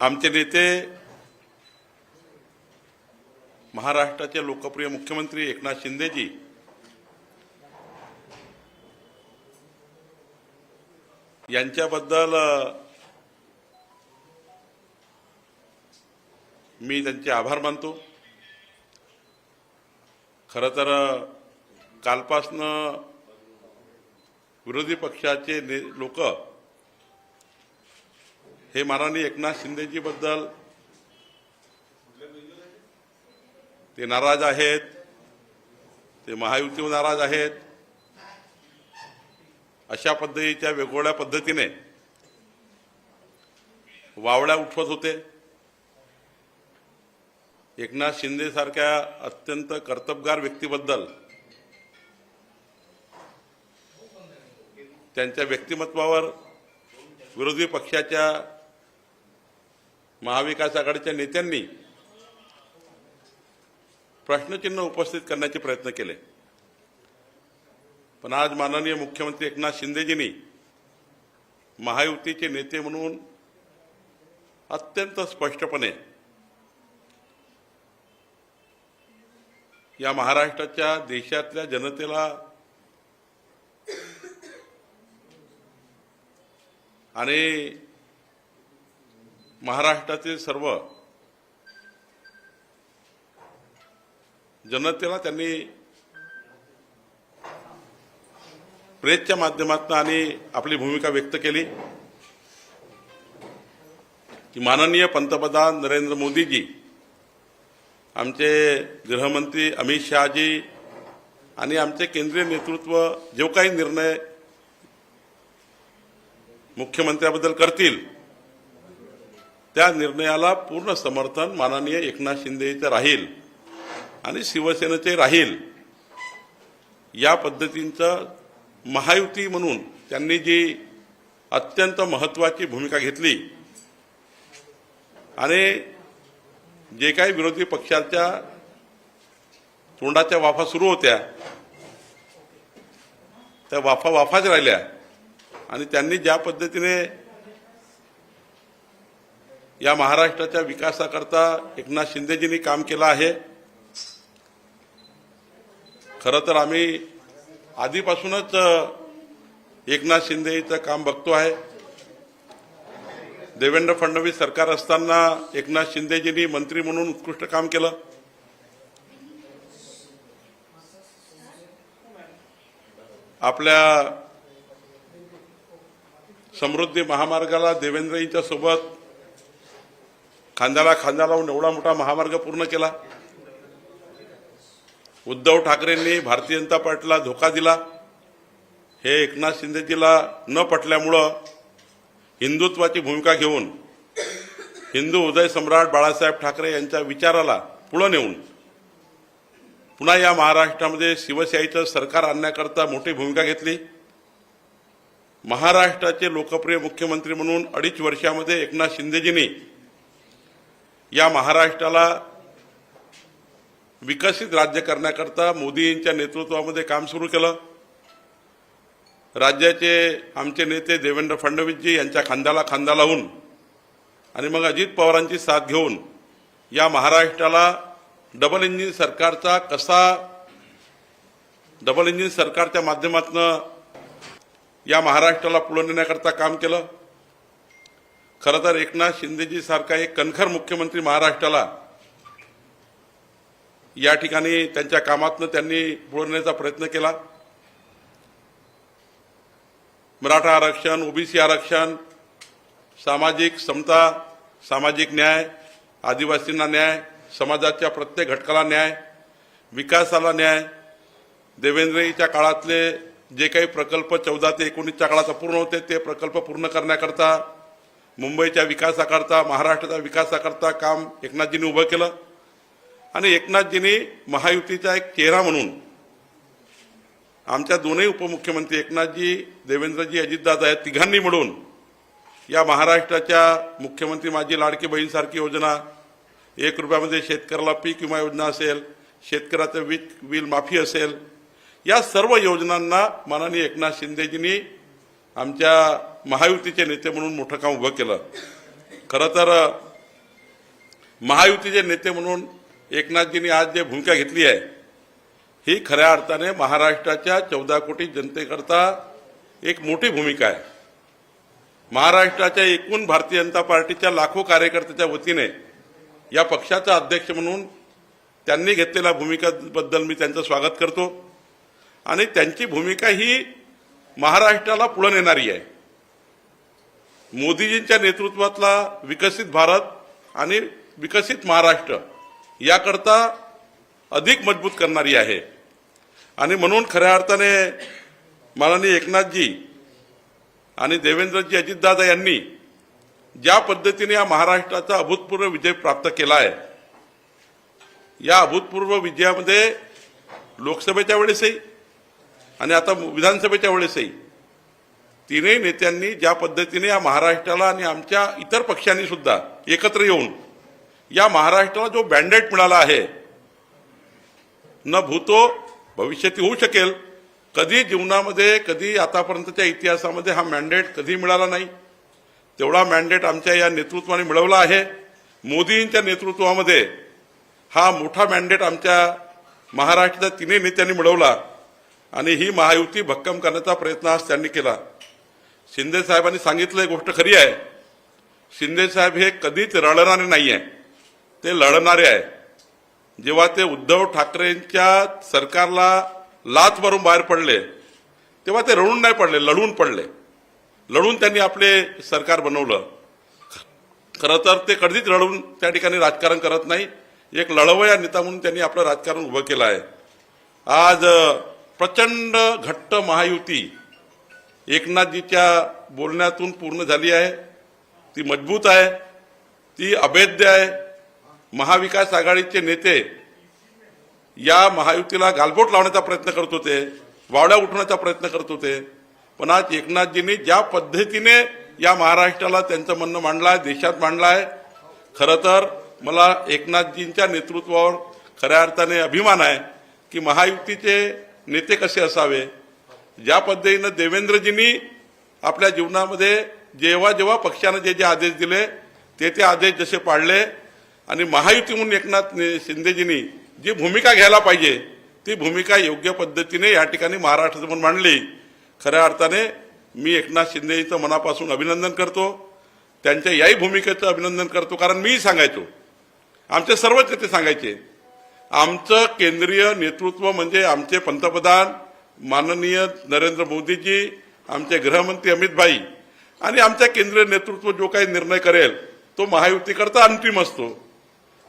आमचे नेते महाराष्ट्राचे लोकप्रिय मुख्यमंत्री एकनाथ शिंदेजी यांच्याबद्दल मी त्यांचे आभार मानतो. खरं तर कालपासनं विरोधी पक्षाचे ने लोक हे महाराणी एकनाथ शिंदेजीबद्दल ते नाराज आहेत ते महायुतीवर नाराज आहेत. अशा पद्धतीच्या वेगवेगळ्या पद्धतीने वावड्या उठवत होते. एकनाथ शिंदेसारख्या अत्यंत कर्तबगार व्यक्तीबद्दल त्यांच्या व्यक्तिमत्वावर विरोधी पक्षाच्या महाविकास आघाडीच्या नेत्यांनी प्रश्नचिन्ह उपस्थित करण्याचे प्रयत्न केले. पण आज माननीय मुख्यमंत्री एकनाथ शिंदेजींनी महायुतीचे नेते म्हणून अत्यंत स्पष्टपणे या महाराष्ट्राच्या देशातल्या जनतेला आणि महाराष्ट्रातील सर्व जनतेला त्यांनी प्रेसच्या माध्यमातून आणि आपली भूमिका व्यक्त केली. की माननीय पंतप्रधान नरेंद्र मोदीजी आमचे गृहमंत्री अमित शहाजी आणि आमचे केंद्रीय नेतृत्व जो काही निर्णय मुख्यमंत्र्याबद्दल करतील त्या निर्णयाला पूर्ण समर्थन माननीय एकनाथ शिंदेचं राहील आणि शिवसेनेचे राहील. या पद्धतींचं महायुती म्हणून त्यांनी जी अत्यंत महत्वाची भूमिका घेतली आणि जे काही विरोधी पक्षाच्या तोंडाच्या वाफा सुरू होत्या त्या वाफा वाफाच राहिल्या आणि त्यांनी ज्या पद्धतीने या महाराष्ट्राच्या विकासाकरता एकनाथ शिंदेजींनी काम केलं आहे. खरं तर आम्ही आधीपासूनच एकनाथ शिंदेचं काम बघतो आहे. देवेंद्र फडणवीस सरकार असताना एकनाथ शिंदेजींनी मंत्री म्हणून उत्कृष्ट काम केलं. आपल्या समृद्धी महामार्गाला देवेंद्रजींच्या सोबत खांद्याला खांदा लावून एवढा मोठा महामार्ग पूर्ण केला. उद्धव ठाकरेंनी भारतीय जनता पार्टीला धोका दिला. हे एकनाथ शिंदेजीला न पटल्यामुळं हिंदुत्वाची भूमिका घेऊन हिंदू उदय सम्राट बाळासाहेब ठाकरे यांच्या विचाराला पुढं नेऊन पुन्हा या महाराष्ट्रामध्ये शिवशाहीचं सरकार आणण्याकरता मोठी भूमिका घेतली. महाराष्ट्राचे लोकप्रिय मुख्यमंत्री म्हणून अडीच वर्षामध्ये एकनाथ शिंदेजींनी या महाराष्ट्राला विकसित राज्य करण्याकरता मोदी यांच्या नेतृत्वामध्ये काम सुरू केलं. राज्याचे आमचे नेते देवेंद्र फडणवीसजी यांच्या खांद्याला खांदा लावून आणि मग अजित पवारांची साथ घेऊन या महाराष्ट्राला डबल इंजिन सरकारचा कसा डबल इंजिन सरकारच्या माध्यमातून या महाराष्ट्राला पुढे नेण्याकरता काम केलं. खरं तर एकनाथ शिंदेजी सारखा एक कणखर मुख्यमंत्री महाराष्ट्राला या ठिकाणी त्यांच्या कामातनं त्यांनी बोलण्याचा प्रयत्न केला. मराठा आरक्षण ओबीसी आरक्षण सामाजिक समता सामाजिक न्याय आदिवासींना न्याय समाजाच्या प्रत्येक घटकाला न्याय विकासाला न्याय देवेंद्रजीच्या काळातले जे काही प्रकल्प चौदा ते एकोणीसच्या काळात अपूर्ण होते ते प्रकल्प पूर्ण करण्याकरता मुंबईच्या विकासाकरता महाराष्ट्राच्या विकासाकरता काम एकनाथजींनी उभं केलं. आणि एकनाथजींनी महायुतीचा एक चेहरा म्हणून आमच्या दोनही उपमुख्यमंत्री एकनाथजी देवेंद्रजी अजितदादा या तिघांनी मिळून या महाराष्ट्राच्या मुख्यमंत्री माझी लाडकी बहीणसारखी योजना एक रुपयामध्ये शेतकऱ्याला पीक विमा योजना असेल शेतकऱ्याचं वीज बिल माफी असेल या सर्व योजनांना माननीय एकनाथ शिंदेजींनी आमच्या महायुतीचे नेते म्हणून मोठं काम उभं केलं. खरं तर महायुतीचे नेते म्हणून एकनाथजींनी आज जे भूमिका घेतली आहे ही खऱ्या अर्थाने महाराष्ट्राच्या चौदा कोटी जनतेकरता एक मोठी भूमिका आहे. महाराष्ट्राच्या एकूण भारतीय जनता पार्टीच्या लाखो कार्यकर्त्याच्या वतीने या पक्षाचा अध्यक्ष म्हणून त्यांनी घेतलेल्या भूमिकेबद्दल मी त्यांचं स्वागत करतो. आणि त्यांची भूमिका ही महाराष्ट्राला पुढे नेणारी आहे. मोदीजींच्या नेतृत्वातला विकसित भारत आणि विकसित महाराष्ट्र याकरता अधिक मजबूत करणारी आहे. आणि म्हणून खऱ्या अर्थाने माननीय एकनाथजी आणि देवेंद्रजी अजितदादा यांनी ज्या पद्धतीने या महाराष्ट्राचा अभूतपूर्व विजय प्राप्त केला आहे या अभूतपूर्व विजयामध्ये लोकसभेच्या वेळेसही आणि आता विधानसभेच्या वेळेसही तिन्ही नेत्यांनी ज्या पद्धतीने या महाराष्ट्राला आणि आमच्या इतर पक्षांनी सुद्धा एकत्र येऊन या महाराष्ट्राला जो बँडेट मिळाला आहे न भूतो भविष्यात होऊ शकेल. कधी जीवनामध्ये कधी आतापर्यंतच्या इतिहासामध्ये हा मॅन्डेट कधी मिळाला नाही. तेवढा मॅन्डेट आमच्या या नेतृत्वाने मिळवला आहे. मोदींच्या नेतृत्वामध्ये हा मोठा मॅन्डेट आमच्या महाराष्ट्राच्या तिन्ही नेत्यांनी मिळवला. आणि ही महायुती भक्कम करण्याचा प्रयत्न आज त्यांनी केला. शिंदे साहेबांनी सांगितलं एक गोष्ट खरी आहे. शिंदे साहेब हे कधीच रडणारे नाही आहे ते लढणारे आहे. जेव्हा ते उद्धव ठाकरेंच्या सरकारला लाच मारून बाहेर पडले तेव्हा ते रडून नाही पडले लढून पडले. लढून त्यांनी आपले सरकार बनवलं. खरं तर ते कधीच लढून त्या ठिकाणी राजकारण करत नाही. एक लढवया नेता म्हणून त्यांनी आपलं राजकारण उभं केलं आहे. आज प्रचंड घट्ट महायुती एकनाथजीच्या बोलण्यातून पूर्ण झाली आहे. ती मजबूत आहे. ती अभेद्य आहे. महाविकास आघाडीचे नेते या महायुतीला गालबोट लावण्याचा प्रयत्न करत होते वावड्या उठवण्याचा प्रयत्न करत होते. पण आज एकनाथजींनी ज्या पद्धतीने या महाराष्ट्राला त्यांचं म्हणणं मांडलं आहे देशात मांडलं आहे खरं तर मला एकनाथजींच्या नेतृत्वावर खऱ्या अर्थाने अभिमान आहे की महायुतीचे नेते कसे असावे? ज्या पद्धतीनं देवेंद्रजींनी आपल्या जीवनामध्ये जेव्हा जेव्हा पक्षानं जे जे आदेश दिले ते ते आदेश जसे पाळले आणि महायुती म्हणून एकनाथ शिंदेजींनी जी भूमिका घ्यायला पाहिजे ती भूमिका योग्य पद्धतीने या ठिकाणी महाराष्ट्रासमोर मांडली. खऱ्या अर्थाने मी एकनाथ शिंदेजीचं मनापासून अभिनंदन करतो. त्यांच्या याही भूमिकेचं अभिनंदन करतो कारण मीही सांगायचो. आमचे सर्वच नेते सांगायचे. आमचं केंद्रीय नेतृत्व म्हणजे आमचे पंतप्रधान माननीय नरेंद्र मोदीजी आमचे गृहमंत्री अमित भाई आणि आमच्या केंद्रीय नेतृत्व जो काही निर्णय करेल तो महायुतीकरता अंतिम असतो.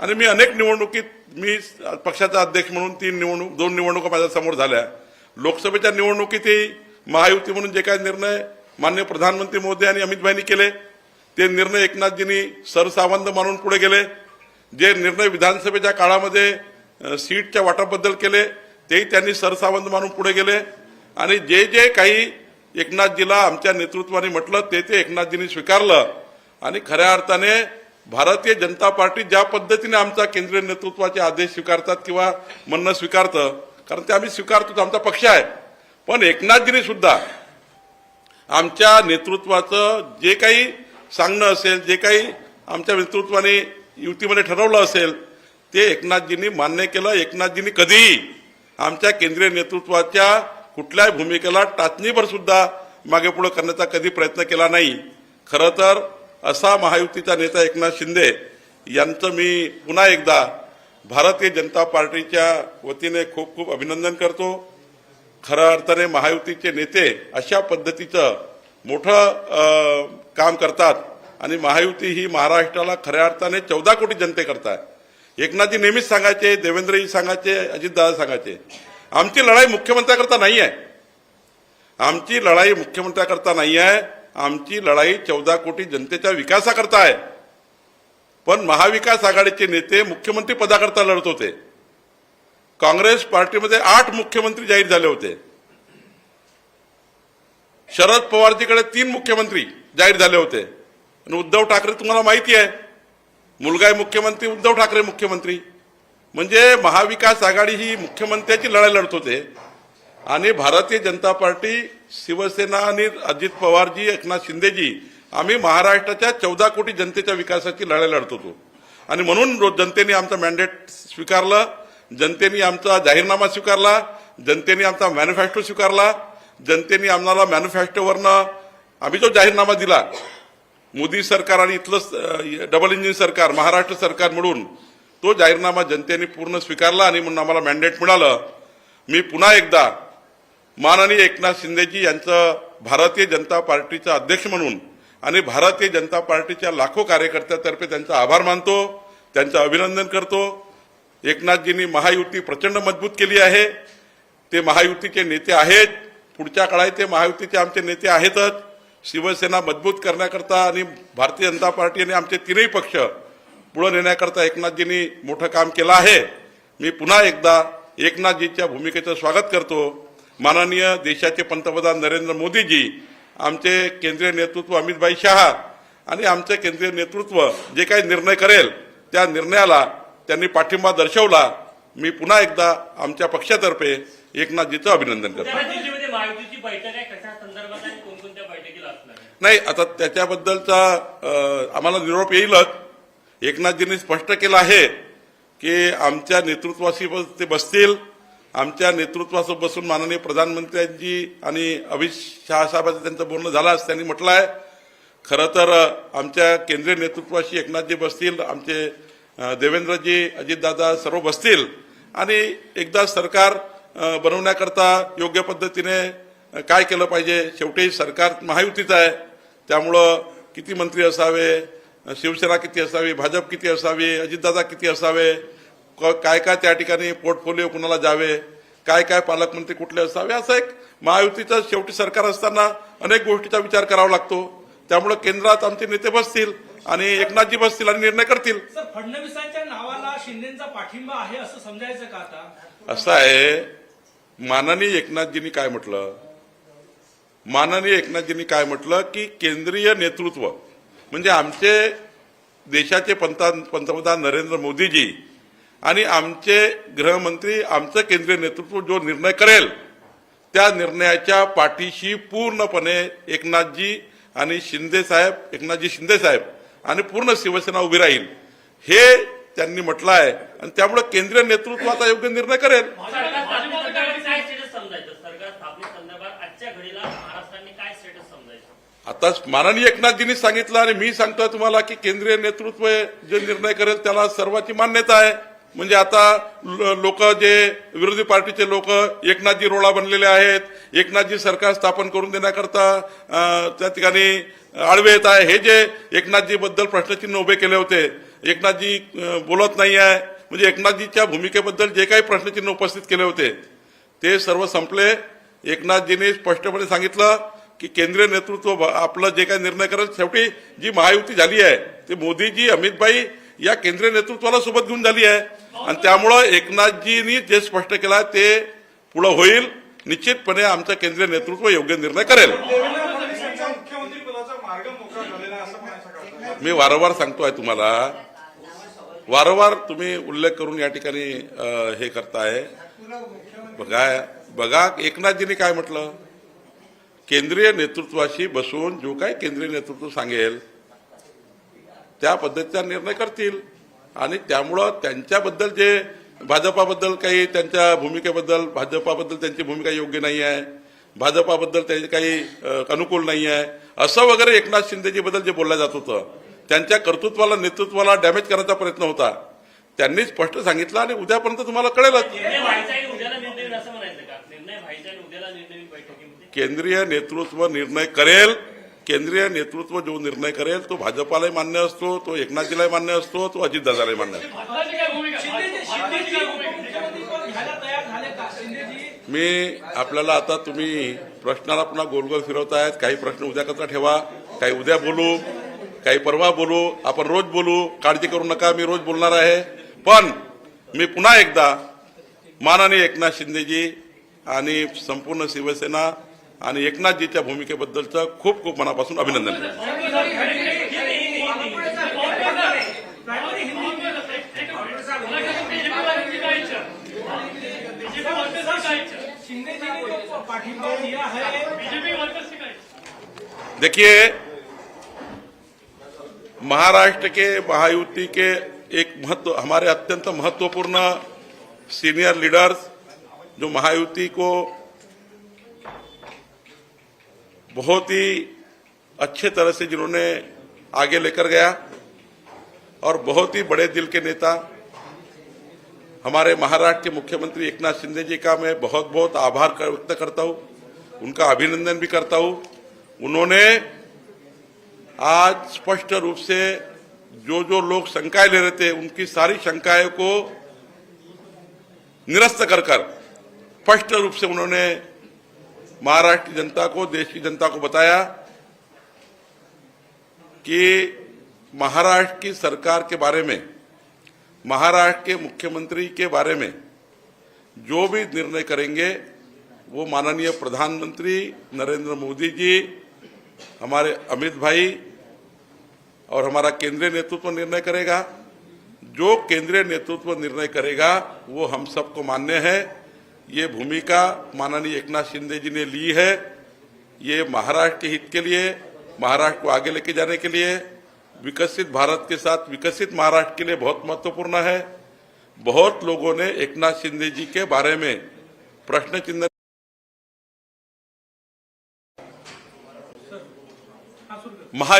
आणि मी अनेक निवडणुकीत मी पक्षाचा अध्यक्ष म्हणून तीन निवडणूक दोन निवडणुका माझ्यासमोर झाल्या. लोकसभेच्या निवडणुकीतही महायुती म्हणून जे काही निर्णय मान्य प्रधानमंत्री मोदी आणि अमित भाईंनी केले ते निर्णय एकनाथजींनी सरसावंत मानून पुढे गेले. जे निर्णय विधानसभेच्या काळामध्ये सीटच्या वाटाबद्दल केले तेही त्यांनी सरसावंत मानून पुढे गेले. आणि जे जे काही एकनाथजीला आमच्या नेतृत्वाने म्हटलं ते ते एकनाथजींनी स्वीकारलं. आणि खऱ्या अर्थाने भारतीय जनता पार्टी ज्या पद्धतीने आमचा केंद्रीय नेतृत्वाचे आदेश स्वीकारतात किंवा म्हणणं स्वीकारतं कारण ते आम्ही स्वीकारतो आमचा पक्ष आहे. पण एकनाथजींनी सुद्धा आमच्या नेतृत्वाचं जे काही सांगणं असेल जे काही आमच्या नेतृत्वाने युतीमध्ये ठरवलं असेल ते एकनाथजींनी मान्य केलं एकनाथजींनी कधीही आमच्या केंद्रीय नेतृत्वाच्या कुठल्याही भूमिकेला टाचणीभर सुद्धा मागे पुढे करण्याचा कधी प्रयत्न केला नाही. खरं तर असा महायुतीचा नेता एकनाथ शिंदे यांचं मी पुन्हा एकदा भारतीय जनता पार्टीच्या वतीने खूप खूप अभिनंदन करतो. खऱ्या अर्थाने महायुतीचे नेते अशा पद्धतीचं मोठं काम करतात आणि महायुती ही महाराष्ट्राला खऱ्या अर्थाने चौदा कोटी जनते करतात एकनाथजी नेहमीच सांगायचे देवेंद्रजी सांगायचे अजितदादा सांगायचे. आमची लढाई मुख्यमंत्र्याकरता नाही आहे. आमची लढाई मुख्यमंत्र्याकरता नाही आहे. आमची लढाई चौदा कोटी जनतेच्या विकासाकरता आहे. पण महाविकास आघाडीचे नेते मुख्यमंत्री पदाकरता लढत होते. काँग्रेस पार्टीमध्ये आठ मुख्यमंत्री जाहीर झाले होते. शरद पवारजीकडे तीन मुख्यमंत्री जाहीर झाले होते. आणि उद्धव ठाकरे तुम्हाला माहिती आहे मुलगा आहे मुख्यमंत्री उद्धव ठाकरे मुख्यमंत्री. म्हणजे महाविकास आघाडी ही मुख्यमंत्र्याची लढाई लढत होते. आणि भारतीय जनता पार्टी शिवसेना आणि अजित पवारजी एकनाथ शिंदेजी आम्ही महाराष्ट्राच्या चौदा कोटी जनतेच्या विकासाची लढाई लढत होतो. आणि म्हणून जनतेने आमचं मॅन्डेट स्वीकारलं जनतेने आमचा जाहीरनामा स्वीकारला जनतेने आमचा मॅनिफेस्टो स्वीकारला जनतेने आम्हाला मॅनिफेस्टोवरनं आम्ही जो जाहीरनामा दिला मोदी सरकार आणि इथलं डबल इंजिन सरकार महाराष्ट्र सरकार मिळून तो जाहीरनामा जनतेने पूर्ण स्वीकारला आणि म्हणून आम्हाला मॅन्डेट मिळालं. मी पुन्हा एकदा माननीय एकनाथ शिंदेजी यांचं भारतीय जनता पार्टीचा अध्यक्ष म्हणून आणि भारतीय जनता पार्टीच्या लाखो कार्यकर्त्यातर्फे त्यांचा आभार मानतो त्यांचं अभिनंदन करतो. एकनाथजींनी महायुती प्रचंड मजबूत केली आहे. ते महायुतीचे नेते आहेत. पुढच्या काळात ते महायुतीचे आमचे नेते आहेतच. शिवसेना मजबूत करण्याकरता आणि भारतीय जनता पार्टी आणि आमचे तीनही पक्ष पुढे नेण्याकरता एकनाथजींनी मोठं काम केलं आहे. मी पुन्हा एकदा एकनाथजीच्या भूमिकेचं स्वागत करतो. माननीय देशाचे पंतप्रधान नरेंद्र मोदीजी आमचे केंद्रीय नेतृत्व अमितभाई शहा आणि आमचे केंद्रीय नेतृत्व जे काही निर्णय करेल त्या निर्णयाला त्यांनी पाठिंबा दर्शवला. मी पुन्हा एकदा आमच्या पक्षातर्फे एकनाथजीचं अभिनंदन करतो तेव्हा दिल्लीमध्ये महायुतीची बैठक आहे कशा संदर्भात आणि कोणकोणत्या बैठकीला असणार आहे नाही आता त्याच्याबद्दलचा आम्हाला निरोप येईलच. एकनाथजींनी स्पष्ट केलं आहे की आमच्या नेतृत्वाशी बस- ते बसतील. आमच्या नेतृत्वासोबत बसून माननीय प्रधानमंत्र्यांची आणि अमित शहा साहेबांचं त्यांचं बोलणं झालं त्यांनी म्हटलं आहे खरं तर आमच्या केंद्रीय नेतृत्वाशी एकनाथजी बसतील आमचे देवेंद्रजी अजितदादा सर्व बसतील. आणि एकदा सरकार बनवण्याकरता योग्य पद्धतीने काय केलं पाहिजे? शेवटी सरकार महायुतीचं आहे. त्यामुळं किती मंत्री असावे शिवसेना किती असावी भाजप किती असावी अजितदादा किती असावे काय काय त्या ठिकाणी पोर्टफोलिओ कुणाला जावे काय काय पालकमंत्री कुठले असावे असं एक महायुतीचं शेवटी सरकार असताना अनेक गोष्टीचा विचार करावा लागतो. त्यामुळे केंद्रात आमचे नेते बसतील आणि एकनाथजी बसतील आणि निर्णय करतील. सर फडणवीसांच्या नावाला शिंदेचा पाठिंबा आहे असं समजायचं का आता? असं आहे माननीय एकनाथजींनी काय म्हटलं? माननीय एकनाथजींनी काय म्हटलं की केंद्रीय नेतृत्व म्हणजे आमचे देशाचे पंता पंतप्रधान नरेंद्र मोदीजी आणि आमचे गृहमंत्री आमचं केंद्रीय नेतृत्व जो निर्णय करेल त्या निर्णयाच्या पाठीशी पूर्णपणे एकनाथजी आणि शिंदे साहेब एकनाथजी शिंदे साहेब आणि पूर्ण शिवसेना उभी राहील हे त्यांनी म्हटलं आहे. आणि त्यामुळे केंद्रीय नेतृत्व आता योग्य निर्णय करेल सरकार स्थापनेसंदर्भात काय स्टेटस समजायचं सरकार स्थापनेसंदर्भात आजच्या घडीला महाराष्ट्राने काय स्टेटस समजायचं आता माननीय एकनाथजींनी सांगितलं आणि मी सांगतोय तुम्हाला की केंद्रीय नेतृत्व जे निर्णय करेल त्याला सर्वाची मान्यता आहे. म्हणजे आता लोक जे विरोधी पार्टीचे लोक एकनाथजी रोळा बनलेले आहेत. एकनाथजी सरकार स्थापन करून देण्याकरता त्या ठिकाणी आडवे येत आहे. हे जे एकनाथजी बद्दल प्रश्नचिन्ह उभे केले होते एकनाथजी बोलत नाही आहे. म्हणजे एकनाथजीच्या भूमिकेबद्दल जे काही प्रश्नचिन्ह उपस्थित केले होते ते सर्व संपले. एकनाथजींनी स्पष्टपणे सांगितलं की केंद्रीय नेतृत्व आपलं जे काही निर्णय करेल शेवटी जी महायुती झाली आहे ते मोदीजी अमितभाई या केंद्रीय नेतृत्वाला सोबत घेऊन झाली आहे. आणि त्यामुळं एकनाथजींनी जे स्पष्ट केलं आहे ते पुढं होईल. निश्चितपणे आमचं केंद्रीय नेतृत्व योग्य निर्णय करेल. आहे मी वारंवार सांगतोय तुम्हाला. वारंवार तुम्ही उल्लेख करून या ठिकाणी हे करताय. बघा बघा एकनाथजींनी काय म्हटलं? केंद्रीय नेतृत्वाशी बसून जो काही केंद्रीय नेतृत्व सांगेल त्या पद्धतीचा निर्णय करतील. आणि त्यामुळं त्यांच्याबद्दल जे भाजपाबद्दल काही त्यांच्या भूमिकेबद्दल भाजपाबद्दल त्यांची भूमिका योग्य नाही आहे भाजपाबद्दल त्यांचे काही अनुकूल नाही आहे असं वगैरे एकनाथ शिंदेजीबद्दल जे बोललं जात होतं त्यांच्या कर्तृत्वाला नेतृत्वाला डॅमेज करण्याचा प्रयत्न होता. त्यांनी स्पष्ट सांगितलं आणि उद्यापर्यंत तुम्हाला कळेलच निर्णय व्हायचा आणि उद्याला निर्णय होईल असं म्हणायचं का निर्णय व्हायचा आणि उद्याला निर्णय होईल बैठकीमध्ये केंद्रीय नेतृत्व निर्णय करेल केंद्रीय नेतृत्व जो निर्णय करेल तो भाजपालाही मान्य असतो तो एकनाथजीलाही मान्य असतो तो अजितदादालाही मान्य असतो. मी आपल्याला आता तुम्ही प्रश्नाला पुन्हा गोलगोल फिरवतायत. काही प्रश्न उद्या कसा ठेवा काही उद्या बोलू काही परवा बोलू आपण रोज बोलू. काळजी करू नका मी रोज बोलणार आहे. पण मी पुन्हा एकदा माननीय एकनाथ शिंदेजी आणि संपूर्ण शिवसेना आणि एकनाथजीच्या भूमिकेबद्दलचं खूप खूप मनापासून अभिनंदन. देखिए, महाराष्ट्र के महायुति के एक महत्व, हमारे अत्यंत महत्वपूर्ण सीनियर लीडर्स जो महायुति को बहुत ही अच्छे तरह से जिन्होंने आगे लेकर गया और बहुत ही बड़े दिल के नेता। हमारे महाराष्ट्र के मुख्यमंत्री एकनाथ शिंदे जी का मैं बहुत बहुत आभार व्यक्त करता हूँ। उनका अभिनंदन भी करता हूँ। उन्होंने आज स्पष्ट रूप से जो जो लोग शंकाएँ ले रहे थे, उनकी सारी शंकाएँ को निरस्त कर कर स्पष्ट रूप से उन्होंने महाराष्ट्र की जनता को, देश की जनता को बताया कि महाराष्ट्र की सरकार के बारे में, महाराष्ट्र के मुख्यमंत्री के बारे में जो भी निर्णय करेंगे, वो माननीय प्रधानमंत्री नरेंद्र मोदी जी, हमारे अमित भाई और हमारा केंद्रीय नेतृत्व निर्णय करेगा। जो केंद्रीय नेतृत्व निर्णय करेगा, वो हम सबको मान्य है। ये भूमिका माननीय एकनाथ शिंदे जी ने ली है ये महाराष्ट्र के हित के लिए महाराष्ट्र को आगे लेके जाने के लिए विकसित भारत के साथ विकसित महाराष्ट्र के लिए बहुत महत्वपूर्ण है। बहुत लोगों ने एकनाथ शिंदे जी के बारे में प्रश्न चिन्ह महा